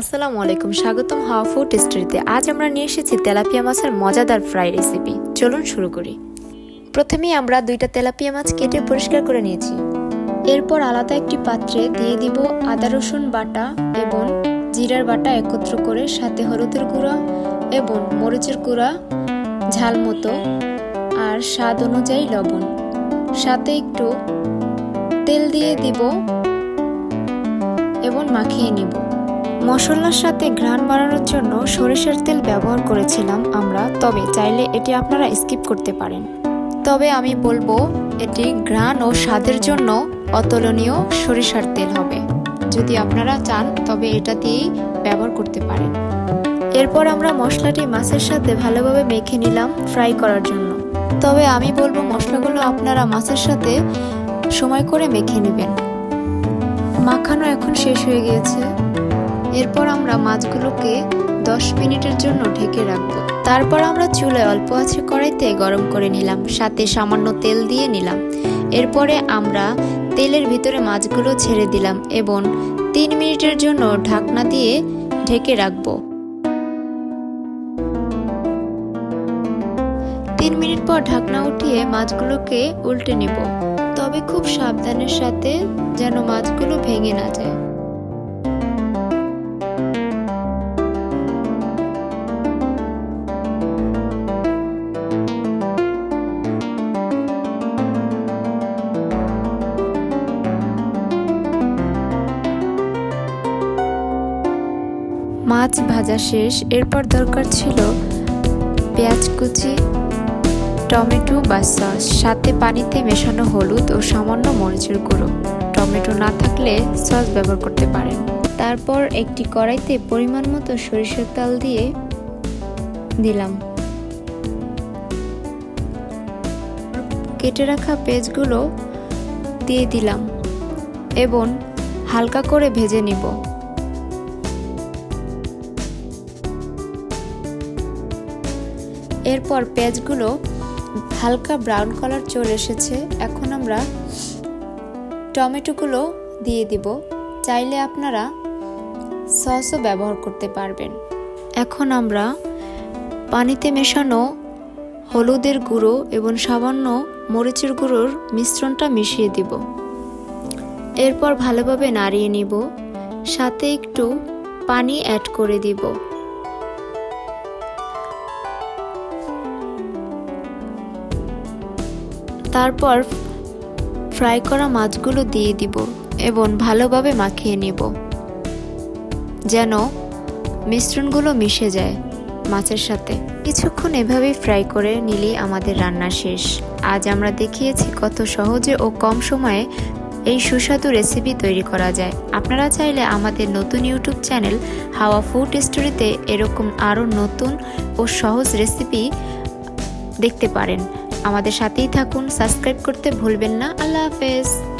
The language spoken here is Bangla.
আসসালামু আলাইকুম, স্বাগতম হাওয়া ফুড স্টোরিতে আজ আমরা নিয়ে এসেছি তেলাপিয়া মাছের মজাদার ফ্রাই রেসিপি। চলুন শুরু করি। প্রথমেই আমরা দুইটা তেলাপিয়া মাছ কেটে পরিষ্কার করে নিয়েছি। এরপর আলাদা একটি পাত্রে দিয়ে দিব আদা, রসুন বাটা এবং জিরার বাটা একত্র করে সাথে হলুদের গুঁড়া এবং মরিচের গুঁড়া, ঝাল মতো আর স্বাদ অনুযায়ী লবণ। সাথে একটু তেল দিয়ে দিব এবং মাখিয়ে নিব। মশলার সাথে ঘ্রাণ বাড়ানোর জন্য সরিষার তেল ব্যবহার করেছিলাম আমরা, তবে চাইলে এটি আপনারা স্কিপ করতে পারেন। তবে আমি বলব, এটি ঘ্রাণ ও স্বাদের জন্য অতুলনীয় সরিষার তেল হবে। যদি আপনারা চান, তবে এটা দিয়েই ব্যবহার করতে পারেন। এরপর আমরা মশলাটি মাছের সাথে ভালোভাবে মেখে নিলাম ফ্রাই করার জন্য। তবে আমি বলব, মশলাগুলো আপনারা মাছের সাথে সময় করে মেখে নেবেন। মাখানো এখন শেষ হয়ে গিয়েছে। এরপর আমরা মাছগুলোকে দশ মিনিটের জন্য ঢেকে রাখব। তারপর আমরা চুলায় অল্প আছে কড়াইতে গরম করে নিলাম, সাথে সামান্য তেল দিয়ে নিলাম। এরপরে আমরা তেলের ভিতরে মাছগুলো ছেড়ে দিলাম এবং তিন মিনিটের জন্য ঢাকনা দিয়ে ঢেকে রাখব। তিন মিনিট পর ঢাকনা উঠিয়ে মাছগুলোকে উল্টে নিব। তবে খুব সাবধানের সাথে যেন মাছগুলো ভেঙে না যায়। মাছ ভাজা শেষ। এরপর দরকার ছিল পেঁয়াজ কুচি, টমেটো বা সস। সাথে পানিতে মেশানো হলুদ ও সামান্য মরিচের গুঁড়ো। টমেটো না থাকলে সস ব্যবহার করতে পারেন। তারপর একটি কড়াইতে পরিমাণ মতো সরিষার তেল দিয়ে দিলাম। কেটে রাখা পেঁয়াজগুলো দিয়ে দিলাম এবং হালকা করে ভেজে নিব। এরপর পেঁয়াজগুলো হালকা ব্রাউন কালার চলে এসেছে। এখন আমরা টমেটোগুলো দিয়ে দিব। চাইলে আপনারা সসও ব্যবহার করতে পারবেন। এখন আমরা পানিতে মেশানো হলুদের গুঁড়ো এবং সামান্য মরিচের গুঁড়োর মিশ্রণটা মিশিয়ে দিব। এরপর ভালোভাবে নাড়িয়ে নিব। সাথে একটু পানি অ্যাড করে দিব। তারপর ফ্রাই করা মাছগুলো দিয়ে দিব এবং ভালোভাবে মাখিয়ে নিব, যেন মিশ্রণগুলো মিশে যায় মাছের সাথে। কিছুক্ষণ এভাবেই ফ্রাই করে নিলেই আমাদের রান্না শেষ। আজ আমরা দেখিয়েছি কত সহজে ও কম সময়ে এই সুস্বাদু রেসিপি তৈরি করা যায়। আপনারা চাইলে আমাদের নতুন ইউটিউব চ্যানেল হাওয়া ফুড স্টোরিতে এরকম আরও নতুন ও সহজ রেসিপি দেখতে পারেন। আমাদের সাথেই থাকুন সাবস্ক্রাইব করতে ভুলবেন না। আল্লাহ হাফেজ।